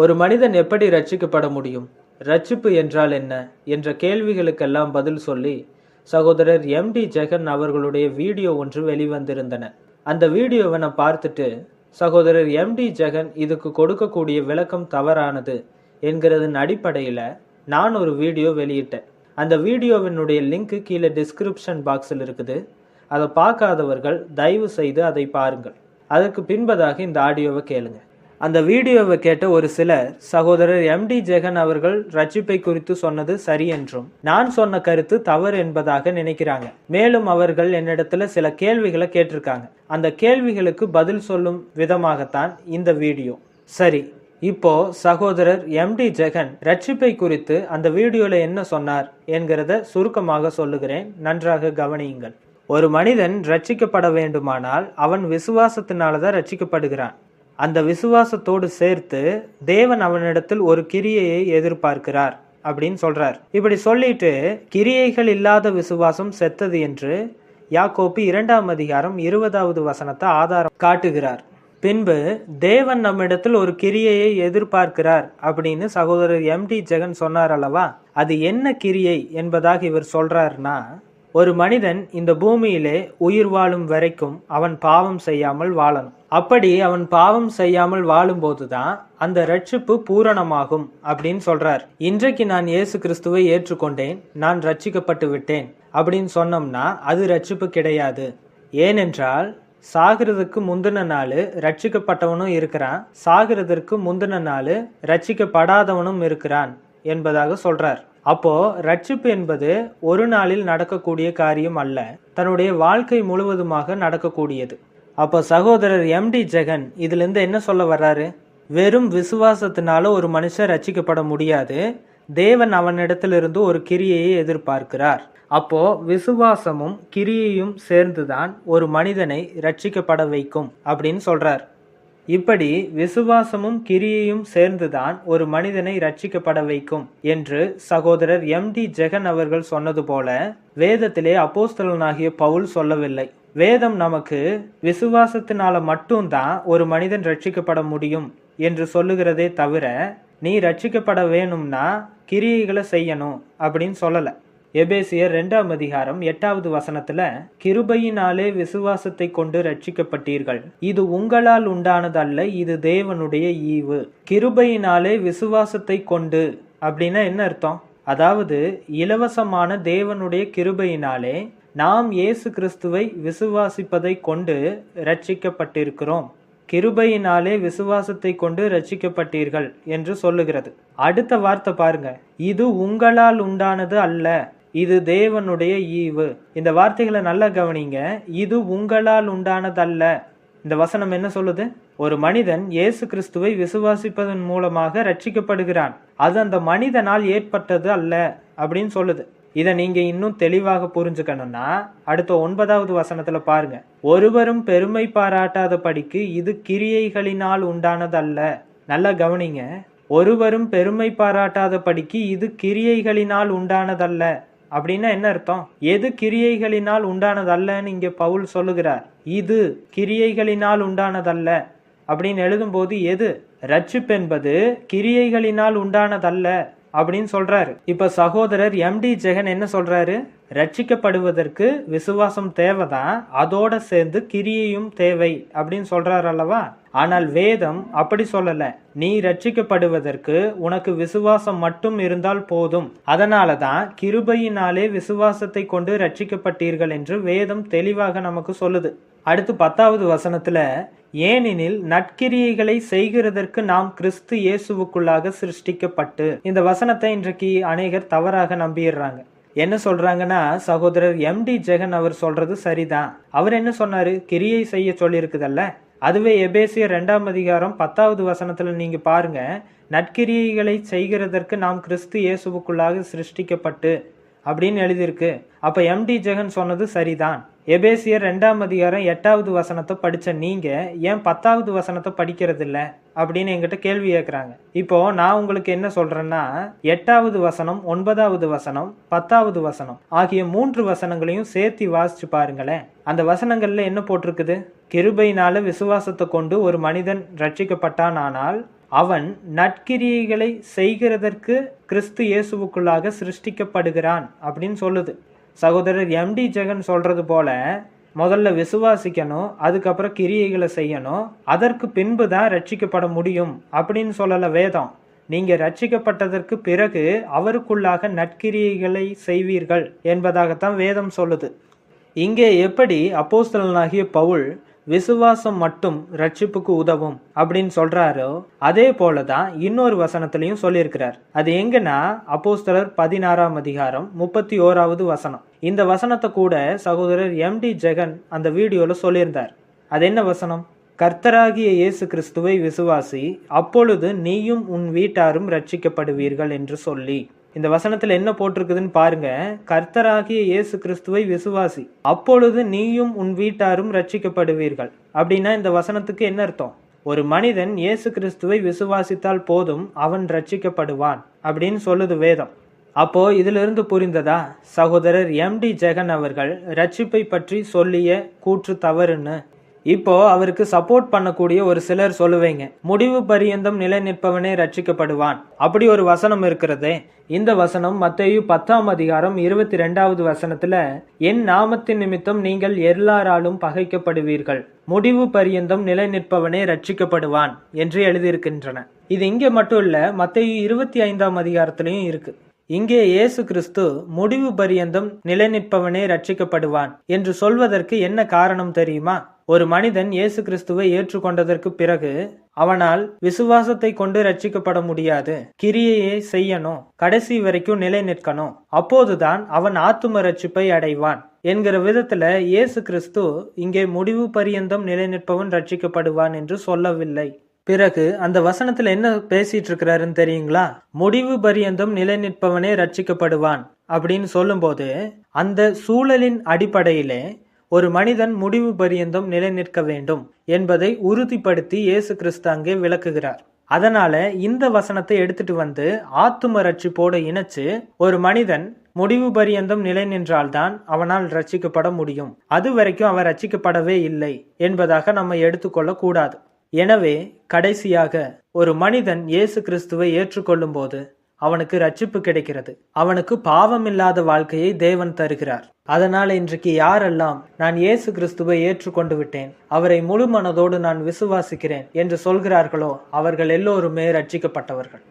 ஒரு மனிதன் எப்படி ரட்சிக்கப்பட முடியும்? ரட்சிப்பு என்றால் என்ன? என்ற கேள்விகளுக்கெல்லாம் பதில் சொல்லி சகோதரர் எம்டி ஜெகன் அவர்களுடைய வீடியோ ஒன்று வெளிவந்திருந்தன. அந்த வீடியோவை நான் பார்த்துட்டு சகோதரர் எம்டி ஜெகன் இதுக்கு கொடுக்கக்கூடிய விளக்கம் தவறானது என்கிறதன் அடிப்படையில் நான் ஒரு வீடியோ வெளியிட்டேன். அந்த வீடியோவினுடைய லிங்க்கு கீழே டிஸ்கிரிப்ஷன் பாக்ஸில் இருக்குது. அதை பார்க்காதவர்கள் தயவு செய்து அதை பாருங்கள். அதற்கு பின்பதாக இந்த ஆடியோவை கேளுங்கள் அந்த வீடியோவை கேட்ட ஒரு சிலர் சகோதரர் எம்டி ஜெகன் அவர்கள் ரட்சிப்பை குறித்து சொன்னது சரி என்றும் நான் சொன்ன கருத்து தவறு என்பதாக நினைக்கிறாங்க. மேலும் அவர்கள் என்னிடத்துல சில கேள்விகளை கேட்டிருக்காங்க. அந்த கேள்விகளுக்கு பதில் சொல்லும் விதமாகத்தான் இந்த வீடியோ. சரி இப்போ சகோதரர் எம்டி ஜெகன் ரட்சிப்பை குறித்து அந்த வீடியோல என்ன சொன்னார் என்கிறத சுருக்கமாக சொல்லுகிறேன். நன்றாக கவனியுங்கள். ஒரு மனிதன் ரட்சிக்கப்பட வேண்டுமானால் அவன் விசுவாசத்தினால தான் ரட்சிக்கப்படுகிறான். அந்த விசுவாசத்தோடு சேர்த்து தேவன் அவனிடத்தில் ஒரு கிரியையை எதிர்பார்க்கிறார் அப்படின்னு சொல்றார். இப்படி சொல்லிட்டு கிரியைகள் இல்லாத விசுவாசம் செத்தது என்று யாக்கோப்பு இரண்டாம் அதிகாரம் இருபதாவது வசனத்தை ஆதாரம் காட்டுகிறார். பின்பு தேவன் நம்மிடத்தில் ஒரு கிரியையை எதிர்பார்க்கிறார் அப்படின்னு சகோதரர் எம் டி ஜெகன் சொன்னார் அல்லவா? அது என்ன கிரியை என்பதாக இவர் சொல்றாருன்னா ஒரு மனிதன் இந்த பூமியிலே உயிர் வாழும் வரைக்கும் அவன் பாவம் செய்யாமல் வாழணும். அப்படி அவன் பாவம் செய்யாமல் வாழும்போது தான் அந்த ரட்சிப்பு பூரணமாகும் அப்படின்னு சொல்றார். இன்றைக்கு நான் இயேசு கிறிஸ்துவை ஏற்றுக்கொண்டேன் நான் ரட்சிக்கப்பட்டு விட்டேன் அப்படின்னு சொன்னோம்னா அது ரட்சிப்பு கிடையாது. ஏனென்றால் சாகிறதுக்கு முந்தின நாள் ரட்சிக்கப்பட்டவனும் இருக்கிறான் சாகிறதற்கு முந்தின நாள் ரட்சிக்கப்படாதவனும் இருக்கிறான் என்பதாக சொல்றார். அப்போது ரட்சிப்பு என்பது ஒரு நாளில் நடக்கக்கூடிய காரியம் அல்ல. தன்னுடைய வாழ்க்கை முழுவதுமாக நடக்கக்கூடியது. அப்போ சகோதரர் எம்டி ஜெகன் இதுலேருந்து என்ன சொல்ல வர்றாரு? வெறும் விசுவாசத்தினால ஒரு மனுஷன் ரட்சிக்கப்பட முடியாது. தேவன் அவனிடத்திலிருந்து ஒரு கிரியையை எதிர்பார்க்கிறார். அப்போ விசுவாசமும் கிரியையும் சேர்ந்துதான் ஒரு மனிதனை ரட்சிக்கப்பட வைக்கும் அப்படின்னு சொல்றார். இப்படி விசுவாசமும் கிரியையும் சேர்ந்துதான் ஒரு மனிதனை ரட்சிக்கப்பட வைக்கும் என்று சகோதரர் எம். டி. ஜெகன் அவர்கள் சொன்னது போல வேதத்திலே அப்போஸ்தலனாகிய பவுல் சொல்லவில்லை. வேதம் நமக்கு விசுவாசத்தினால மட்டும்தான் ஒரு மனிதன் ரட்சிக்கப்பட முடியும் என்று சொல்லுகிறதே தவிர நீ ரட்சிக்கப்பட வேணும்னா கிரியைகளை செய்யணும் அப்படின்னு சொல்லலை. எபேசியர் ரெண்டாம் அதிகாரம் எட்டாவது வசனத்துல கிருபையினாலே விசுவாசத்தை கொண்டு ரட்சிக்கப்பட்டீர்கள் இது உங்களால் உண்டானதல்ல இது தேவனுடைய ஈவு. கிருபையினாலே விசுவாசத்தை கொண்டு அப்படின்னா என்ன அர்த்தம்? அதாவது இலவசமான தேவனுடைய கிருபையினாலே நாம் இயேசு கிறிஸ்துவை விசுவாசிப்பதை கொண்டு ரட்சிக்கப்பட்டிருக்கிறோம் கிருபையினாலே விசுவாசத்தை கொண்டு ரட்சிக்கப்பட்டீர்கள் என்று சொல்லுகிறது. அடுத்த வார்த்தை பாருங்க. இது உங்களால் உண்டானது அல்ல. இது தேவனுடைய ஈவு. இந்த வார்த்தைகளை நல்லா கவனிங்க. இது உங்களால் உண்டானதல்ல. இந்த வசனம் என்ன சொல்லுது? ஒரு மனிதன் இயேசு கிறிஸ்துவை விசுவாசிப்பதன் மூலமாக ரட்சிக்கப்படுகிறான் அது அந்த மனிதனால் ஏற்பட்டது அல்ல அப்படின்னு சொல்லுது. இதை நீங்க இன்னும் தெளிவாக புரிஞ்சுக்கணும்னா அடுத்த ஒன்பதாவது வசனத்துல பாருங்க. ஒருவரும் பெருமை பாராட்டாத படிக்கு இது கிரியைகளினால் உண்டானதல்ல. நல்லா கவனிங்க. ஒருவரும் பெருமை பாராட்டாத படிக்கு இது கிரியைகளினால் உண்டானதல்ல. அப்படின்னா என்ன அர்த்தம்? எது கிரியைகளினால் உண்டானதல்லன்னு இங்கே பவுல் சொல்லுகிறார். இது கிரியைகளினால் உண்டானதல்ல. அப்படின்னு எழுதும்போது எது? ரட்சிப்பு என்பது கிரியைகளினால் உண்டானதல்ல அப்படின்னு சொல்றாரு. இப்ப சகோதரர் எம்டி ஜெகன் என்ன சொல்றாரு? ரட்சிக்கப்படுவதற்கு விசுவாசம் தேவைதான் அதோட சேர்ந்து கிரியையும் தேவை அப்படின்னு சொல்றாரு அல்லவா? ஆனால் வேதம் அப்படி சொல்லல. நீ ரட்சிக்கப்படுவதற்கு உனக்கு விசுவாசம் மட்டும் இருந்தால் போதும். அதனால தான் கிருபையினாலே விசுவாசத்தை கொண்டு ரட்சிக்கப்பட்டீர்கள் என்று வேதம் தெளிவாக நமக்கு சொல்லுது. அடுத்து பத்தாவது வசனத்துல ஏனெனில் நற்கிரியைகளை செய்கிறதற்கு நாம் கிறிஸ்து இயேசுவுக்குள்ளாக சிருஷ்டிக்கப்பட்டு. இந்த வசனத்தை இன்றைக்கு அநேகர் தவறாக நம்பிடுறாங்க என்ன சொல்றாங்கன்னா சகோதரர் எம்டி ஜெகன் அவர் சொல்றது சரிதான். அவர் என்ன சொன்னாரு? கிரியை செய்ய சொல்லியிருக்குதல்ல. அதுவே எபேசிய ரெண்டாம் அதிகாரம் பத்தாவது வசனத்துல நீங்க பாருங்க. நற்கிரியைகளை செய்கிறதற்கு நாம் கிறிஸ்து இயேசுவுக்குள்ளாக சிருஷ்டிக்கப்பட்டு அப்படின்னு எழுதியிருக்கு. அப்போ எம்டி ஜெகன் சொன்னது சரிதான். எபேசியர் ரெண்டாம் அதிகாரம் எட்டாவது வசனத்தை படித்த நீங்கள் ஏன் பத்தாவது வசனத்தை படிக்கிறது அப்படின்னு என்கிட்ட கேள்வி கேட்குறாங்க இப்போ நான் உங்களுக்கு என்ன சொல்றேன்னா எட்டாவது வசனம் ஒன்பதாவது வசனம் பத்தாவது வசனம் ஆகிய மூன்று வசனங்களையும் சேர்த்து வாசிச்சு பாருங்களேன். அந்த வசனங்கள்ல என்ன போட்டிருக்குது? கிருபையினால விசுவாசத்தை கொண்டு ஒரு மனிதன் ரட்சிக்கப்பட்டான் ஆனால் அவன் நற்கிரியைகளை செய்கிறதற்கு கிறிஸ்து இயேசுவுக்குள்ளாக சிருஷ்டிக்கப்படுகிறான் அப்படின்னு சொல்லுது. சகோதரர் எம்டி ஜெகன் சொல்றது போல முதல்ல விசுவாசிக்கணும் அதுக்கப்புறம் கிரியைகளை செய்யணும் அதற்கு பின்பு தான் ரட்சிக்கப்பட முடியும் அப்படின்னு சொல்லலை வேதம். நீங்கள் ரட்சிக்கப்பட்டதற்கு பிறகு அவருக்குள்ளாக நற்கிரியைகளை செய்வீர்கள் என்பதாகத்தான் வேதம் சொல்லுது. இங்கே எப்படி அப்போஸ்தலனாகிய பவுல் விசுவாசம் மட்டும் ரட்சிப்புக்கு உதவும் அப்படின்னு சொல்றாரோ அதே போலதான் இன்னொரு வசனத்திலையும் சொல்லியிருக்கிறார். அது எங்கன்னா அப்போஸ்தலர் பதினாறாம் அதிகாரம் முப்பத்தி ஓராவது வசனம். இந்த வசனத்தை கூட சகோதரர் எம் டி ஜெகன் அந்த வீடியோல சொல்லியிருந்தார். அது என்ன வசனம்? கர்த்தராகிய இயேசு கிறிஸ்துவை விசுவாசி அப்பொழுது நீயும் உன் வீட்டாரும் ரட்சிக்கப்படுவீர்கள் என்று சொல்லி. இந்த வசனத்தில் என்ன போட்டிருக்குதுன்னு பாருங்க. கர்த்தராகிய இயேசு கிறிஸ்துவை விசுவாசி. அப்பொழுது நீயும் உன் வீட்டாரும் ரட்சிக்கப்படுவீர்கள் அப்படின்னா இந்த வசனத்துக்கு என்ன அர்த்தம்? ஒரு மனிதன் இயேசு கிறிஸ்துவை விசுவாசித்தால் போதும் அவன் ரட்சிக்கப்படுவான் அப்படின்னு சொல்லுது வேதம். அப்போ இதிலிருந்து புரிந்ததா? சகோதரர் எம் டி ஜெகன் அவர்கள் ரட்சிப்பை பற்றி சொல்லிய கூற்று தவறுன்னு. இப்போ அவருக்கு சப்போர்ட் பண்ணக்கூடிய ஒரு சிலர் சொல்லுவீங்க முடிவு பரியந்தம் நிலை நிற்பவனே ரட்சிக்கப்படுவான். அப்படி ஒரு வசனம் இருக்கிறதே. இந்த வசனம் மத்தையு பத்தாம் அதிகாரம் இருபத்தி ரெண்டாவது வசனத்துல என் நாமத்தின் நிமித்தம் நீங்கள் எல்லாராலும் பகைக்கப்படுவீர்கள். முடிவு பரியந்தம் நிலை நிற்பவனே ரட்சிக்கப்படுவான் என்று எழுதியிருக்கின்றன. இது இங்கே மட்டும் இல்ல மத்தையு இருபத்தி ஐந்தாம் அதிகாரத்திலையும் இருக்கு. இங்கே இயேசு கிறிஸ்து முடிவு பரியந்தம் நிலை நிற்பவனே ரட்சிக்கப்படுவான் என்று சொல்வதற்கு என்ன காரணம் தெரியுமா? ஒரு மனிதன் இயேசு கிறிஸ்துவை ஏற்றுக்கொண்டதற்கு பிறகு அவனால் விசுவாசத்தை கொண்டு ரட்சிக்கப்பட முடியாது. கிரியையை செய்யணும். கடைசி வரைக்கும் நிலை நிற்கணும். அப்போதுதான் அவன் ஆத்தும ரட்சிப்பை அடைவான். என்கிற விதத்துல இயேசு கிறிஸ்து இங்கே முடிவு பரியந்தம் நிலை நிற்பவன் ரட்சிக்கப்படுவான் என்று சொல்லவில்லை. பிறகு அந்த வசனத்துல என்ன பேசிட்டு இருக்கிறாருன்னு தெரியுங்களா? முடிவு பரியந்தம் நிலை நிற்பவனே ரட்சிக்கப்படுவான் அப்படின்னு சொல்லும்போது அந்த சூழலின் அடிப்படையிலே ஒரு மனிதன் முடிவு பரியந்தம் நிலை நிற்க வேண்டும் என்பதை உறுதிப்படுத்தி இயேசு கிறிஸ்து அங்கே விளக்குகிறார். அதனால இந்த வசனத்தை எடுத்துட்டு வந்து ஆத்தும ரட்சிப்போடு இணைச்சு ஒரு மனிதன் முடிவு பரியந்தம் நிலை நின்றால்தான் அவனால் ரட்சிக்கப்பட முடியும். அது வரைக்கும் அவன் ரட்சிக்கப்படவே இல்லை என்பதாக நம்ம எடுத்துக்கொள்ள கூடாது. எனவே கடைசியாக ஒரு மனிதன் இயேசு கிறிஸ்துவை ஏற்றுக்கொள்ளும் போது அவனுக்கு ரட்சிப்பு கிடைக்கிறது. அவனுக்கு பாவமில்லாத வாழ்க்கையை தேவன் தருகிறார். அதனால் இன்றைக்கு யாரெல்லாம் நான் இயேசு கிறிஸ்துவை ஏற்றுக்கொண்டு விட்டேன் அவரை முழு மனதோடு நான் விசுவாசிக்கிறேன் என்று சொல்கிறார்களோ அவர்கள் எல்லோருமே ரட்சிக்கப்பட்டவர்கள்